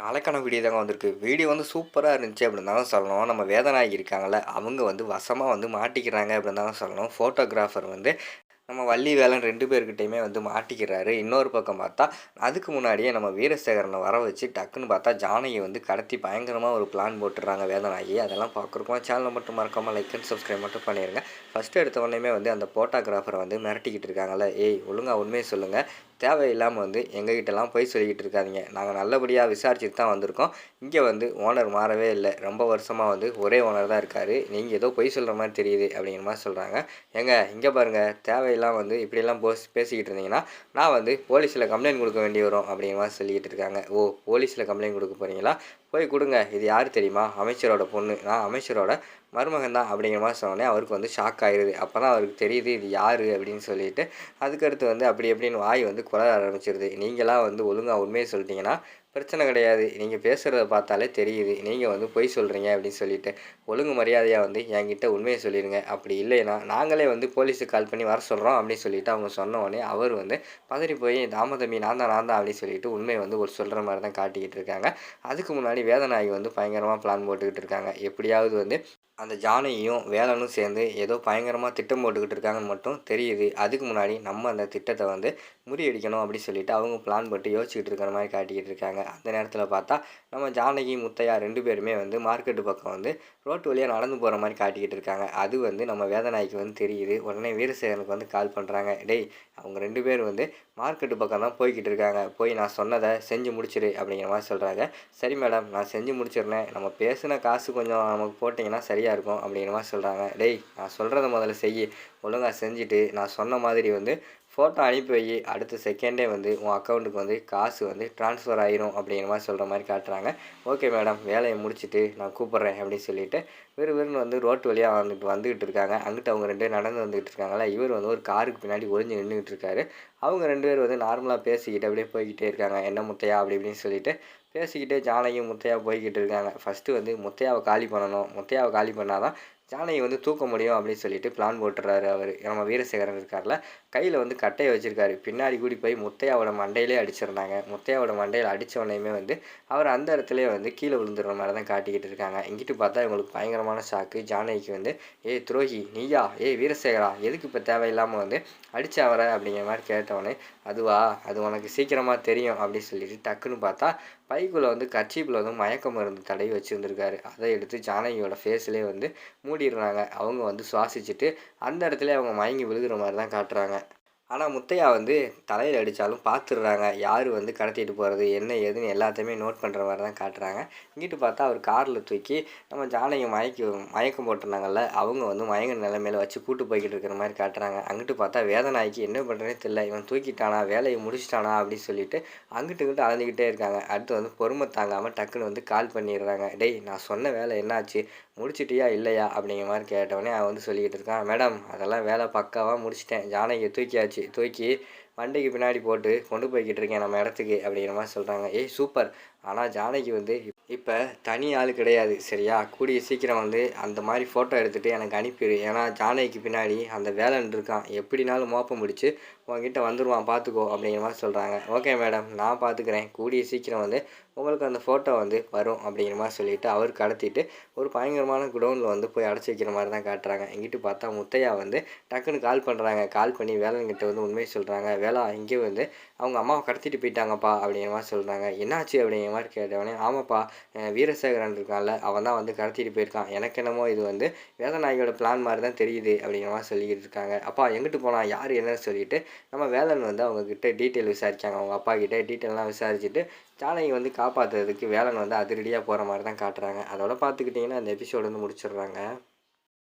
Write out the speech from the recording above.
நாளைக்கான வீடியோ தாங்க வந்திருக்கு. வீடியோ வந்து சூப்பராக இருந்துச்சு அப்படின்னு தாங்க சொல்லணும். நம்ம வேதனாகி இருக்காங்கல்ல அவங்க வந்து வசமாக வந்து மாட்டிக்கிறாங்க அப்படின்னு தாங்க சொல்லணும். ஃபோட்டோகிராஃபர் வந்து நம்ம வள்ளி வேலன் ரெண்டு பேர்கிட்டையுமே வந்து மாட்டிக்கிறாரு. இன்னொரு பக்கம் பார்த்தா அதுக்கு முன்னாடியே நம்ம வீரசேகரனை வர வச்சு டக்குன்னு பார்த்தா ஜானகியை வந்து கடத்தி பயங்கரமாக ஒரு பிளான் போட்டுடுறாங்க வேதனாகி அதெல்லாம் பார்க்குறோம் சேனலை மட்டும் மறக்காமல் லைக் அண்ட் சப்ஸ்கிரைப் மட்டும் பண்ணிடுங்க ஃபஸ்ட்டு எடுத்த உடனே வந்து அந்த ஃபோட்டோகிராஃபரை வந்து மிரட்டிக்கிட்டு இருக்காங்கல்ல. ஏய் ஒழுங்காக உண்மையை சொல்லுங்கள் தேவையில்லாமல் வந்து எங்ககிட்டலாம் போய் சொல்லிக்கிட்டு இருக்காதீங்க. நாங்கள் நல்லபடியாக விசாரிச்சுட்டு தான் வந்திருக்கோம். இங்கே வந்து ஓனர் மாறவே இல்லை. ரொம்ப வருஷமாக வந்து ஒரே ஓனர் தான் இருக்கார். நீங்கள் ஏதோ பொய் சொல்கிற மாதிரி தெரியுது அப்படிங்கிற மாதிரி சொல்கிறாங்க ஏங்க இங்கே பாருங்கள் தேவையில்லாம் வந்து இப்படியெல்லாம் போஸ் பேசிக்கிட்டு இருந்தீங்கன்னா நான் வந்து போலீஸில் கம்ப்ளைண்ட் கொடுக்க வேண்டி வரும் அப்படிங்கிற மாதிரி சொல்லிக்கிட்டு இருக்காங்க. ஓ போலீஸில் கம்ப்ளைண்ட் கொடுக்க போகிறீங்களா போய் கொடுங்க. இது யார் தெரியுமா? அமைச்சரோட பொண்ணு. நான் அமைச்சரோட மருமகன் தான் அப்படிங்கிற மாதிரி சொன்னோடனே அவருக்கு வந்து ஷாக் ஆயிடுது அப்போ தான் அவருக்கு தெரியுது இது யார் அப்படின்னு சொல்லிட்டு. அதுக்கடுத்து வந்து அப்படி எப்படின்னு வாய் வந்து குறை ஆரம்பிச்சிருது. நீங்களாம் வந்து ஒழுங்காக உண்மையை சொல்லிட்டீங்கன்னா பிரச்சனை கிடையாது. நீங்கள் பேசுகிறத பார்த்தாலே தெரியுது. நீங்கள் வந்து பொய் சொல்கிறீங்க அப்படின்னு சொல்லிட்டு ஒழுங்கு மரியாதையாக வந்து என்கிட்ட உண்மையை சொல்லிடுங்க. அப்படி இல்லைன்னா நாங்களே வந்து போலீஸுக்கு கால் பண்ணி வர சொல்கிறோம் அப்படின்னு சொல்லிட்டு அவங்க சொன்ன உடனே அவர் வந்து பதறி போய் தாமதமி நான் தான் நான் தான் அப்படின்னு சொல்லிட்டு உண்மையை வந்து ஒரு சொல்கிற மாதிரி தான் காட்டிக்கிட்டு இருக்காங்க. அதுக்கு முன்னாடி வேதநாயகி வந்து பயங்கரமாக பிளான் போட்டுக்கிட்டு இருக்காங்க. எப்படியாவது வந்து அந்த ஜானையும் வேலனும் சேர்ந்து ஏதோ பயங்கரமாக திட்டம் போட்டுக்கிட்டு இருக்காங்கன்னு மட்டும் தெரியுது. அதுக்கு முன்னாடி நம்ம அந்த திட்டத்தை வந்து முறியடிக்கணும் அப்படின்னு சொல்லிட்டு அவங்க பிளான் போட்டு யோசிச்சுட்டு இருக்கிற மாதிரி காட்டிக்கிட்டு இருக்காங்க. அந்த நேரத்தில் பார்த்தா நம்ம ஜானகி முத்தையா ரெண்டு பேருமே வந்து மார்க்கெட்டு பக்கம் வந்து ரோட்டு வழியாக நடந்து போகிற மாதிரி காட்டிக்கிட்டு இருக்காங்க. அது வந்து நம்ம வேதநாய்க்கு வந்து தெரியுது. உடனே வீரசேகரனுக்கு வந்து கால் பண்ணுறாங்க டேய் அவங்க ரெண்டு பேர் வந்து மார்க்கெட்டு பக்கம் தான் போய்கிட்டு இருக்காங்க. போய் நான் சொன்னதை செஞ்சு முடிச்சிரு அப்படிங்கிற மாதிரி சொல்கிறாங்க சரி மேடம் நான் செஞ்சு முடிச்சிடுறேன். நம்ம பேசின காசு கொஞ்சம் நமக்கு போட்டிங்கன்னா சரியாக இருக்கும் அப்படிங்கிற மாதிரி சொல்கிறாங்க டேய் நான் சொல்கிறத முதல்ல செய் ஒழுங்காக செஞ்சுட்டு நான் சொன்ன மாதிரி வந்து ஃபோட்டோ அனுப்பி வை. அடுத்த செகண்டே வந்து உன் அக்கௌண்ட்டுக்கு வந்து காசு வந்து ட்ரான்ஸ்ஃபர் ஆயிரும் அப்படிங்கிற மாதிரி சொல்கிற மாதிரி காட்டுறாங்க. ஓகே மேடம் வேலையை முடிச்சுட்டு நான் கூப்பிட்றேன் அப்படின்னு சொல்லிட்டு விறுவிறுன்னு வந்து ரோட்டு வழியாக வந்துட்டு வந்துக்கிட்டு இருக்காங்க. அங்கிட்ட அவங்க ரெண்டு பேர் நடந்து வந்துக்கிட்டு இருக்காங்களா இவர் வந்து ஒரு காருக்கு பின்னாடி ஒளிஞ்சு நின்றுக்கிட்டு இருக்காரு. அவங்க ரெண்டு பேர் வந்து நார்மலாக பேசிக்கிட்டு அப்படியே போய்கிட்டே இருக்காங்க. என்ன முத்தையா அப்படி இப்படின்னு சொல்லிட்டு பேசிக்கிட்டே ஜானகியும் முத்தையா போய்கிட்டு இருக்காங்க. ஃபஸ்ட்டு வந்து முத்தையாவை காலி பண்ணணும். முத்தையாவை காலி பண்ணால் தான் ஜானகி வந்து தூக்க முடியும் அப்படின்னு சொல்லிட்டு பிளான் போட்டுறாரு அவர். நம்ம வீரசேகரன் இருக்கார்ல கையில் வந்து கட்டையை வச்சுருக்காரு. பின்னாடி கூடி போய் முத்தையாவோட மண்டையிலே அடிச்சிருந்தாங்க. முத்தையாவோட மண்டையில் அடித்த உடனேயுமே வந்து அவர் அந்த இடத்துலேயே வந்து கீழே விழுந்துடுற மாதிரி தான் காட்டிக்கிட்டு இருக்காங்க. இங்கிட்டு பார்த்தா இவங்களுக்கு பயங்கரமான ஷாக்கு ஜானகிக்கு வந்து ஏ துரோகி நீயா? ஏ வீரசேகரா? எதுக்கு இப்போ தேவையில்லாமல் வந்து அடித்த அவரை? அப்படிங்கிற மாதிரி கேட்டவொடனே அதுவா? அது உனக்கு சீக்கிரமாக தெரியும் அப்படின்னு சொல்லிட்டு டக்குன்னு பார்த்தா பைக்குள்ளே வந்து கர்ச்சீப்பில் வந்து மயக்க மருந்து தடவி வச்சுருந்துருக்காரு. அதை எடுத்து ஜானகியோட ஃபேஸ்லேயே வந்து மூடிடுறாங்க. அவங்க வந்து சுவாசிச்சுட்டு அந்த இடத்துல அவங்க மயங்கி விழுகிற மாதிரி தான் காட்டுறாங்க. ஆனால் முத்தையா வந்து தலையில் அடித்தாலும் பார்த்துடுறாங்க யார் வந்து கடத்திட்டு போகிறது என்ன ஏதுன்னு எல்லாத்தையுமே நோட் பண்ணுற மாதிரி தான் காட்டுறாங்க. இங்கிட்டு பார்த்தா அவர் காரில் தூக்கி நம்ம ஜானகி மயக்கி மயக்கம் போட்டிருந்தாங்கல்ல அவங்க வந்து மயங்க நிலைமையில வச்சு கூட்டு போய்கிட்டு இருக்கிற மாதிரி காட்டுறாங்க. அங்கிட்டு பார்த்தா வேதனாய்க்கு என்ன பண்ணுறேனே தெரியல இவன் தூக்கிட்டானா வேலையை முடிச்சிட்டானா அப்படின்னு சொல்லிட்டு அங்கிட்டு இங்கிட்டு அலைஞ்சிக்கிட்டே இருக்காங்க. அடுத்து வந்து பொறுமை தாங்காமல் டக்குன்னு வந்து கால் பண்ணிடுறாங்க. டேய் நான் சொன்ன வேலை என்னாச்சு? முடிச்சிட்டியா இல்லையா? அப்படிங்கிற மாதிரி கேட்டவொடனே அவன் வந்து சொல்லிக்கிட்டு இருக்கான். மேடம் அதெல்லாம் வேலை பக்காவாக முடிச்சிட்டேன். ஜானகியை தூக்கியாச்சு. தூக்கி வண்டிக்கு பின்னாடி போட்டு கொண்டு போய்கிட்டு இருக்கேன் நம்ம இடத்துக்கு அப்படிங்கிற மாதிரி சொல்கிறாங்க ஏய் சூப்பர். ஆனால் ஜானகி வந்து இப்போ தனி ஆள் கிடையாது சரியா? கூடிய சீக்கிரம் வந்து அந்த மாதிரி ஃபோட்டோ எடுத்துகிட்டு எனக்கு அனுப்பிடு ஏன்னா ஜானகிக்கு பின்னாடி அந்த வேலன் இருக்கான். எப்படினாலும் மோப்பம் முடிச்சு உங்ககிட்ட வந்துடுவான் பார்த்துக்கோ அப்படிங்கிற மாதிரி சொல்கிறாங்க ஓகே மேடம் நான் பார்த்துக்கிறேன். கூடிய சீக்கிரம் வந்து உங்களுக்கு அந்த ஃபோட்டோ வந்து வரும் அப்படிங்கிற மாதிரி சொல்லிவிட்டு அவர் கடத்திட்டு ஒரு பயங்கரமான குடோனில் வந்து போய் அடைச்சி வைக்கிற மாதிரி தான் காட்டுறாங்க. இங்கிட்டு பார்த்தா முத்தையா வந்து டக்குன்னு கால் பண்ணுறாங்க கால் பண்ணி வேலன்கிட்ட வந்து உண்மையை சொல்கிறாங்க வேலா இங்கே வந்து அவங்க அம்மாவை கடத்திட்டு போயிட்டாங்கப்பா அப்படிங்கிற மாதிரி சொல்கிறாங்க என்னாச்சு அப்படிங்கிற மாதிரி கேட்டவொடனே ஆமாப்பா வீரசேகரன் இருக்கான்ல அவன் தான் வந்து கடத்திட்டு போயிருக்கான். எனக்கு என்னமோ இது வந்து வேதநாயகியோட பிளான் மாதிரி தான் தெரியுது அப்படிங்கிற மாதிரி சொல்லிக்கிட்டு இருக்காங்க. அப்பா எங்கிட்டு போனால் யார் என்னன்னு சொல்லிட்டு நம்ம வேலன் வந்து அவங்கக்கிட்ட டீட்டெயில் விசாரிச்சாங்க. அவங்க அப்பா கிட்டே டீட்டெயிலாம் விசாரிச்சுட்டு ஜானகி வந்து காப்பாற்றுறதுக்கு வேலன் வந்து அதிரடியாக போகிற மாதிரி தான் காட்டுறாங்க. அதோட பார்த்துக்கிட்டிங்கன்னா அந்த எபிசோடு வந்து முடிச்சிடுறாங்க.